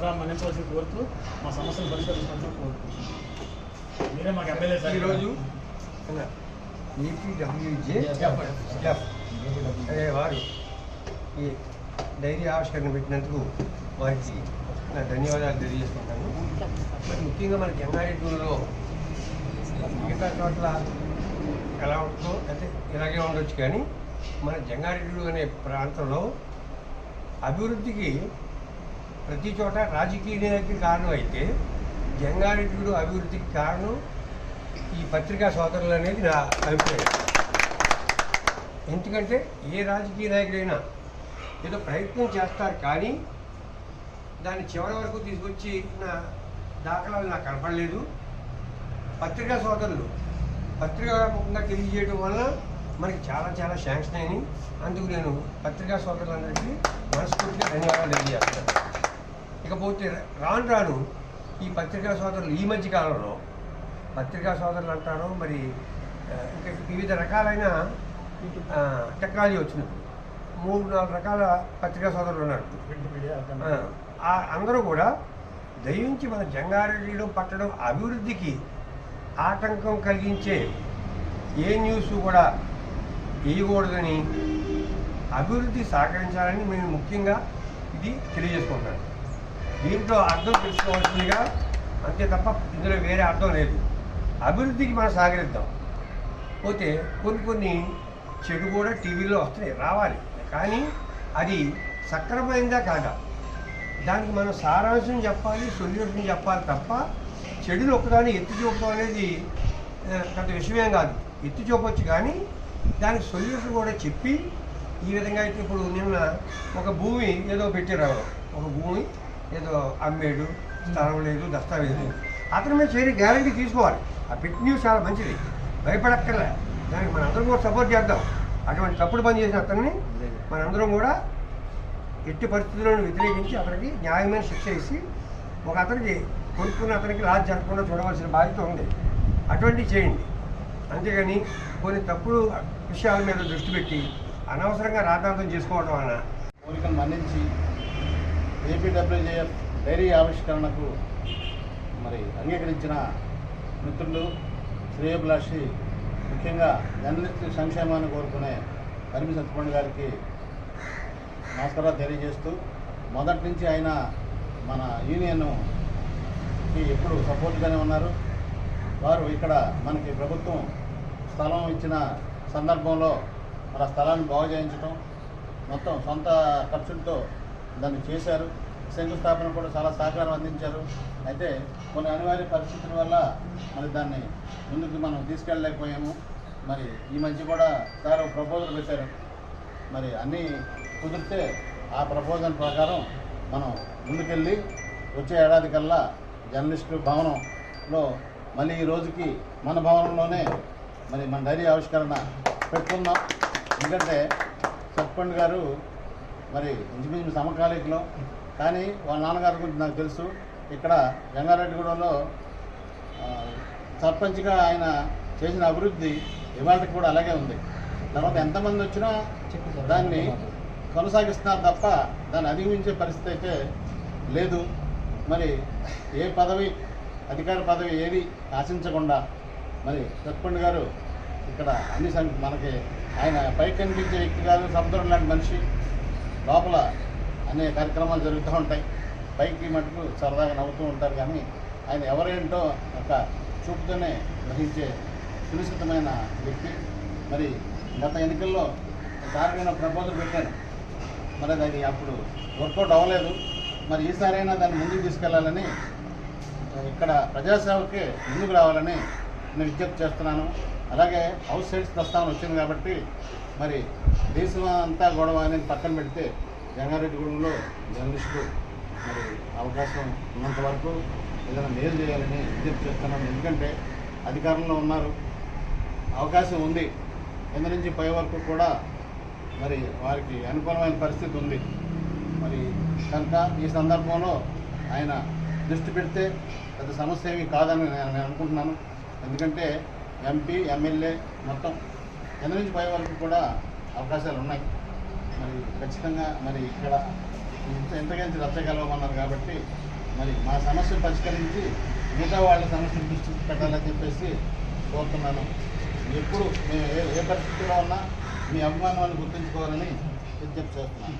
ఆలోచించవలసి కోరుతూ మా సమస్యలు పరిష్కరించవలసి కోరుతున్నాం మీరే మాకు ఎమ్మెల్యే సార్. ఈరోజు అనే వారు ఈ డైరీ ఆవిష్కరణ పెట్టినందుకు వారికి నా ధన్యవాదాలు తెలియజేస్తున్నాను మరి ముఖ్యంగా మన జంగారెడ్డిలో మిగతా చోట్ల ఎలా ఉంటుందో అంటే ఇలాగే ఉండొచ్చు కానీ మన జంగారెడ్డి అనే ప్రాంతంలో అభివృద్ధికి ప్రతి చోట రాజకీయ నాయకులు కారణం అయితే జంగారెడ్డి అభివృద్ధికి కారణం ఈ పత్రికా సోదరులు అనేది నా అభిప్రాయం. ఎందుకంటే ఏ రాజకీయ నాయకుడైనా ఏదో ప్రయత్నం చేస్తారు కానీ దాన్ని చివరి వరకు తీసుకొచ్చి నా దాఖలాలు నాకు కనపడలేదు. పత్రికా సోదరులు పత్రికాముఖంగా తెలియజేయడం వల్ల మనకి చాలా చాలా శాంక్షన్ అయినాయి. అందుకు నేను పత్రికా సోదరులందరికీ మనస్ఫూర్తిగా ధన్యవాదాలు తెలియజేస్తాను ఇకపోతే రాను రాను ఈ పత్రికా సోదరులు ఈ మధ్య కాలంలో పత్రికా సోదరులు అంటారు మరి ఇంకా వివిధ రకాలైన టెక్నాలజీ వచ్చింది. మూడు నాలుగు రకాల పత్రికా సోదరులు ఉన్నారు. ఆ అందరూ కూడా దయించి మన జంగారెడ్డిలో పట్టడం అభివృద్ధికి ఆటంకం కలిగించే ఏ న్యూస్ కూడా వేయకూడదని అభివృద్ధి సహకరించాలని మేము ముఖ్యంగా ఇది తెలియజేసుకుంటాను దీంట్లో అర్థం తెలుసుకోవాల్సిందిగా అంతే తప్ప ఇందులో వేరే అర్థం లేదు. అభివృద్ధికి మనం సాగరిద్దాం పోతే కొన్ని కొన్ని చెడు కూడా టీవీలో వస్తున్నాయి రావాలి. కానీ అది సక్రమైందా కాదా? దానికి మనం సారాంశం చెప్పాలి సొల్యూషన్ చెప్పాలి తప్ప చెడులు ఒకదాన్ని ఎత్తి చూపడం అనేది పెద్ద విషయమేం కాదు. ఎత్తి చూపొచ్చు కానీ దానికి సొల్యూషన్ కూడా చెప్పి ఈ విధంగా అయితే ఇప్పుడు నిన్న ఒక భూమి ఏదో పెట్టారు ఒక భూమి ఏదో అమ్మేడు స్థలం లేదు దస్తావేజ్. లేదు అతని మీద చేరి గ్యారంటీ తీసుకోవాలి. ఆ పిట్ న్యూస్ చాలా మంచిది. భయపడక్కర్లే. దానికి మనందరం కూడా సపోర్ట్ చేద్దాం. అటువంటి తప్పుడు పని చేసిన అతన్ని మనందరం కూడా ఎట్టి పరిస్థితులను వ్యతిరేకించి అతనికి న్యాయమైన శిక్ష ఇచ్చి ఒక అతనికి కొనుక్కున్న అతనికి రాజు జరగకుండా చూడవలసిన బాధ్యత ఉంది. అటువంటివి చేయండి. అంతేగాని కొన్ని తప్పుడు విషయాల మీద దృష్టి పెట్టి అనవసరంగా రాద్ధాంతం చేసుకోవడం వలన కోరికను మన్నించి ఏపీడబ్ల్యూజేఎఫ్ డైరీ ఆవిష్కరణకు మరి అంగీకరించిన మిత్రులు శ్రేయభిలాషి ముఖ్యంగా జర్నలిస్ట్ సంక్షేమాన్ని కోరుకునే పరిమి సత్యపండి గారికి నమస్కారాలు తెలియజేస్తూ మొదటి నుంచి ఆయన మన యూనియన్కి ఎప్పుడు సపోర్ట్గానే ఉన్నారు. వారు ఇక్కడ మనకి ప్రభుత్వం స్థలం ఇచ్చిన సందర్భంలో మన స్థలాన్ని బాగు చేయించడం మొత్తం సొంత ఖర్చులతో దాన్ని చేశారు. శంకుస్థాపన కూడా చాలా సహకారం అందించారు. అయితే కొన్ని అనివార్య పరిస్థితుల వల్ల మరి దాన్ని ముందుకు మనం తీసుకెళ్ళలేకపోయాము. మరి ఈ మధ్య కూడా సార్ ఒక ప్రపోజల్ పెట్టారు. మరి అన్నీ కుదిరితే ఆ ప్రపోజల్ ప్రకారం మనం ముందుకెళ్ళి వచ్చే ఏడాది కల్లా జర్నలిస్టు భవనంలో మళ్ళీ ఈ రోజుకి మన భవనంలోనే మరి మన డైరీ ఆవిష్కరణ పెట్టుకుందాం. ఎందుకంటే సర్పంచ్ గారు మరి ఇంచుమించు సమకాలీకులం. కానీ వాళ్ళ నాన్నగారి గురించి నాకు తెలుసు. ఇక్కడ జంగారెడ్డిగూడెంలో సర్పంచ్గా ఆయన చేసిన అభివృద్ధి ఇవాళకి కూడా అలాగే ఉంది. తర్వాత ఎంతమంది వచ్చినా దాన్ని కొనసాగిస్తున్నారు తప్ప దాన్ని అధిగమించే పరిస్థితి అయితే లేదు. మరి ఏ పదవి అధికార పదవి ఏది ఆశించకుండా మరి సత్పండ్ గారు ఇక్కడ అన్ని సం మనకి ఆయన పైకి కనిపించే వ్యక్తి కాదు సముద్రం లాంటి మనిషి. లోపల అనేక కార్యక్రమాలు జరుగుతూ ఉంటాయి. పైకి మటుకు సరదాగా నవ్వుతూ ఉంటారు కానీ ఆయన ఎవరేంటో ఒక చూపుతోనే గ్రహించే సునిశ్చితమైన వ్యక్తి. మరి గత ఎన్నికల్లో దారుణమైన ప్రపోజల్ పెట్టాను మరి అది అప్పుడు వర్కౌట్ అవ్వలేదు. మరి ఈసారైనా దాన్ని ముందుకు తీసుకెళ్ళాలని ఇక్కడ ప్రజాసేవకి ముందుకు రావాలని నేను విజ్ఞప్తి చేస్తున్నాను. అలాగే హౌస్ సైడ్స్ ప్రస్తావన వచ్చింది కాబట్టి మరి దేశం అంతా గొడవ అనేది పక్కన పెడితే జంగారెడ్డిగూడెంలో జర్నలిస్టులు మరి అవకాశం ఉన్నంత వరకు ఏదైనా మేలు చేయాలని విజ్ఞప్తి చేస్తున్నాను ఎందుకంటే అధికారంలో ఉన్నారు. అవకాశం ఉంది. కింద నుంచి పై వరకు కూడా మరి వారికి అనుకూలమైన పరిస్థితి ఉంది. మరి కనుక ఈ సందర్భంలో ఆయన దృష్టి పెడితే పెద్ద సమస్య ఏమీ కాదని నేను నేను అనుకుంటున్నాను. ఎందుకంటే ఎంపీ ఎమ్మెల్యే మొత్తం కింద నుంచి పోయే వరకు కూడా అవకాశాలు ఉన్నాయి. మరి ఖచ్చితంగా మరి ఇక్కడ ఇంత ఇంతకించి రచ్చగలవమన్నారు కాబట్టి మరి మా సమస్యను పరిష్కరించి మిగతా వాళ్ళ సమస్యను దృష్టి పెట్టాలని చెప్పేసి కోరుతున్నాను. ఎప్పుడు మేము ఏ ఏ పరిస్థితిలో ఉన్నా మీ అభిమానాన్ని గుర్తుంచుకోవాలని విజ్ఞప్తి చేస్తున్నాను.